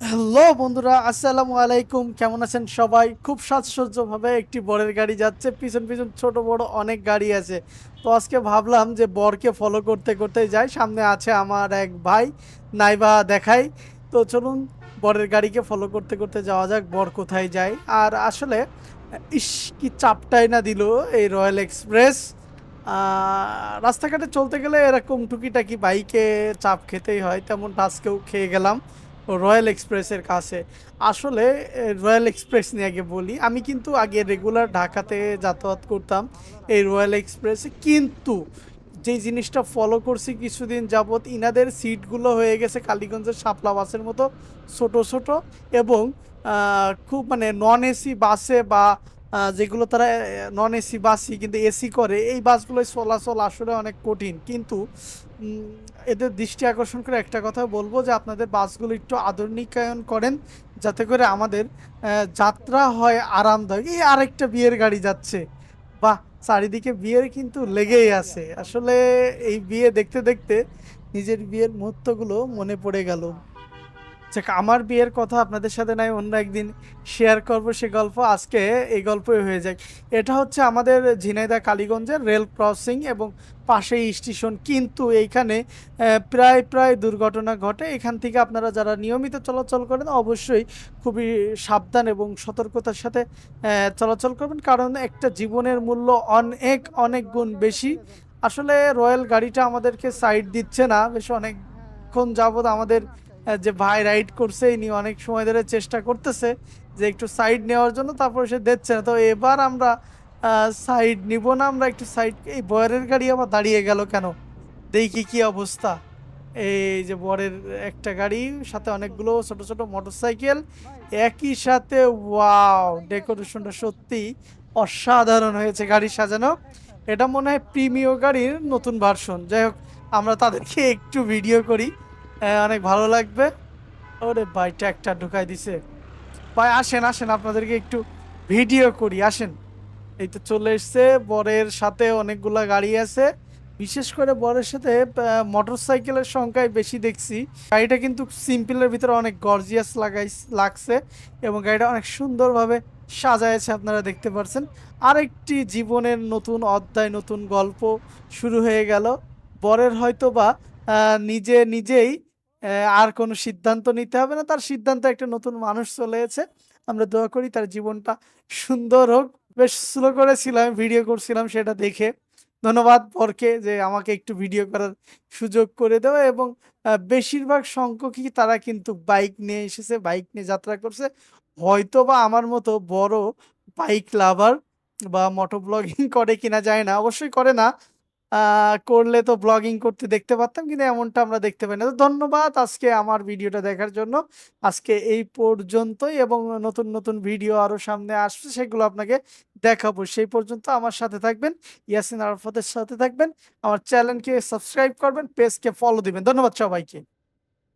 Hello বন্ধুরা, আসসালামু আলাইকুম। কেমন আছেন সবাই? খুব সাজসজ্জভাবে একটি বরের গাড়ি যাচ্ছে। পিছন পিছন ছোট বড় অনেক গাড়ি আছে। তো আজকে ভাবলাম যে বরকে ফলো করতে করতে যাই। সামনে আছে আমার এক ভাই, নাইবা দেখাই। তো চলুন বরের গাড়িকে ফলো করতে করতে যাওয়া যাক, বর কোথায় যায়। আর আসলে, ইস, কি চাপটাই না দিল এই রয়্যাল এক্সপ্রেস। রাস্তাঘাটে চলতে গেলে এরকম টুকিটাকি বাইকে চাপ খেতেই হয় তেমন আজকেও খেয়ে গেলাম। রয়্যাল এক্সপ্রেসের কাছে। আসলে রয়্যাল এক্সপ্রেস নিয়ে আগে বলি, আমি কিন্তু আগে রেগুলার ঢাকাতে যাতায়াত করতাম এই রয়্যাল এক্সপ্রেসে কিন্তু যেই জিনিসটা ফলো করছি কিছুদিন যাবৎ, ইনাদের সিটগুলো হয়ে গেছে কালীগঞ্জের শাপলা বাসের মতো, ছোট ছোট এবং খুব মানে নন এসি বাসে বা যেগুলো তারা নন এসি বাসই কিন্তু এসি করে, এই বাসগুলোয় চলাচল আসলে অনেক কঠিন। কিন্তু এদের দৃষ্টি আকর্ষণ করে একটা কথা বলব যে আপনাদের বাসগুলো একটু আধুনিকায়ন করেন, যাতে করে আমাদের যাত্রা হয় আরামদায়ক। এই আরেকটা বিয়ের গাড়ি যাচ্ছে। বাহ, চারিদিকে বিয়ের কিন্তু লেগেই আছে। আসলে এই বিয়ে দেখতে দেখতে নিজের বিয়ের মুহূর্তগুলো মনে পড়ে গেল। যাক, আমার বিয়ের কথা আপনাদের সাথে নাই, অন্য একদিন শেয়ার করব সে গল্প। আজকে এই গল্পই হয়ে যায় এটা হচ্ছে আমাদের ঝিনাইদা কালীগঞ্জের রেল ক্রসিং এবং পাশেই স্টেশন কিন্তু এইখানে প্রায় প্রায় দুর্ঘটনা ঘটে। এখান থেকে আপনারা যারা নিয়মিত চলাচল করেন, অবশ্যই খুবই সাবধান এবং সতর্কতার সাথে চলাচল করবেন। কারণ একটা জীবনের মূল্য অনেক অনেক গুণ বেশি। আসলে রয়্যাল গাড়িটা আমাদেরকে সাইড দিচ্ছে না। বেশ অনেকক্ষণ যাবৎ আমাদের যে ভাই রাইড করছে, ইনি অনেক সময় ধরে চেষ্টা করতেছে যে একটু সাইড নেওয়ার জন্য, তারপর সে দেখছে না। তো এবার আমরা সাইড নিব না, আমরা একটু সাইড এই বয়ারের গাড়ি আবার দাঁড়িয়ে গেল কেন? দেখি কি অবস্থা। এই যে বরের একটা গাড়ি, সাথে অনেকগুলো ছোট ছোট মোটরসাইকেল একই সাথে ওয়াও ডেকোরেশনটা সত্যি অসাধারণ হয়েছে গাড়ি সাজানো। এটা মনে হয় প্রিমিয় গাড়ির নতুন ভার্সন যাই হোক, আমরা তাদেরকে একটু ভিডিও করি। আহ, অনেক ভালো লাগবে। ওরে ভাই ট্যাগটা ঢুকাই দিছে। ভাই আসেন আসেন আপনাদেরকে একটু ভিডিও করি আসেন। এই তো চলে এসছে বরের সাথে অনেকগুলা গাড়ি আছে। বিশেষ করে বরের সাথে মোটর সাইকেলের সংখ্যায় বেশি দেখছি। গাড়িটা কিন্তু সিম্পলের ভিতরে অনেক গর্জিয়াস লাগাই লাগছে এবং গাড়িটা অনেক সুন্দরভাবে সাজাইছে আপনারা দেখতে পাচ্ছেন আরেকটি জীবনের নতুন অধ্যায় নতুন গল্প শুরু হয়ে গেল। বরের হয়তো বা নিজে নিজেই আর কোনো সিদ্ধান্ত নিতে হবে না। তার সিদ্ধান্ত একটা নতুন মানুষ চলে এসেছে। আমরা দোয়া করি তার জীবনটা সুন্দর হোক। বেশ স্লো করেছিলাম ভিডিও করছিলাম সেটা দেখে। ধন্যবাদ বরকে যে আমাকে একটু ভিডিও করার সুযোগ করে দেওয়া এবং বেশিরভাগ সংখ্যকই তারা কিন্তু বাইক নিয়ে এসেছে বাইক নিয়ে যাত্রা করছে। হয়তো বা আমার মতো বড় বাইক লাভার বা মোটো ব্লগিং করে কিনা যায় না। অবশ্যই করে না। করলে তো ব্লগিং করতে দেখতে পারতাম, কিন্তু এমনটা আমরা দেখতে পাই না। তো ধন্যবাদ আজকে আমার ভিডিওটা দেখার জন্য। আজকে এই পর্যন্তই এবং নতুন নতুন ভিডিও আরও সামনে আসবে, সেগুলো আপনাকে দেখাবো। সেই পর্যন্ত আমার সাথে থাকবেন, ইয়াসিন আরফতের সাথে থাকবেন। আমার চ্যানেলকে সাবস্ক্রাইব করবেন পেজকে ফলো দিবেন। ধন্যবাদ সবাইকে।